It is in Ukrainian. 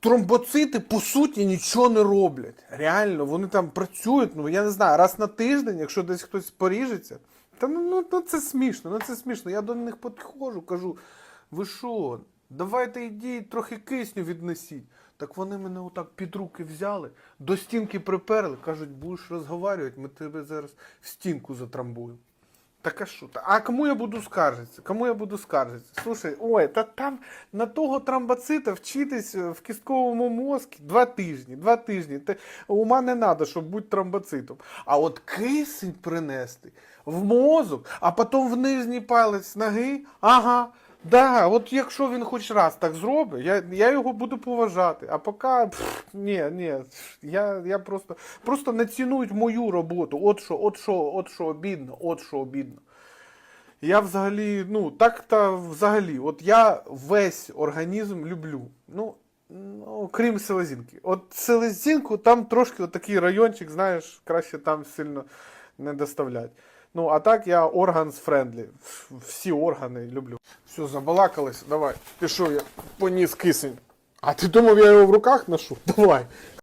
тромбоцити, по суті, нічого не роблять. Реально, вони там працюють, ну я не знаю, раз на тиждень, якщо десь хтось поріжеться. Та ну, ну, ну це смішно, ну це смішно. Я до них підходжу, кажу, ви що, давайте йдіть, трохи кисню віднесіть. Так вони мене отак під руки взяли, до стінки приперли, кажуть, будеш розговорювати, ми тебе зараз в стінку затрамбуємо. Так а що? А кому я буду скаржитися? Кому я буду скаржитися? Слушай, ой, та там на того тромбоцита вчитись е, в кістковому мозку два тижні, два тижні. Те, ума не треба, щоб бути тромбоцитом. А от кисень принести в мозок, а потім в нижній палець ноги, ага. Да, от якщо він хоч раз так зробить, я, я його буду поважати. А поки пф, ні, ні, я, я просто, просто не цінують мою роботу. От що, от що, от що обідно, от що обідно. Я взагалі, ну, так та взагалі, от я весь організм люблю. Ну, ну крім селезінки. От селезінку там трошки от такий райончик, знаєш, краще там сильно не доставлять. Ну, а так я органс френдлі. Всі органи люблю. Все, забалакались, давай. Пішов я поніс кисень. А ти думав, я його в руках ношу? Давай.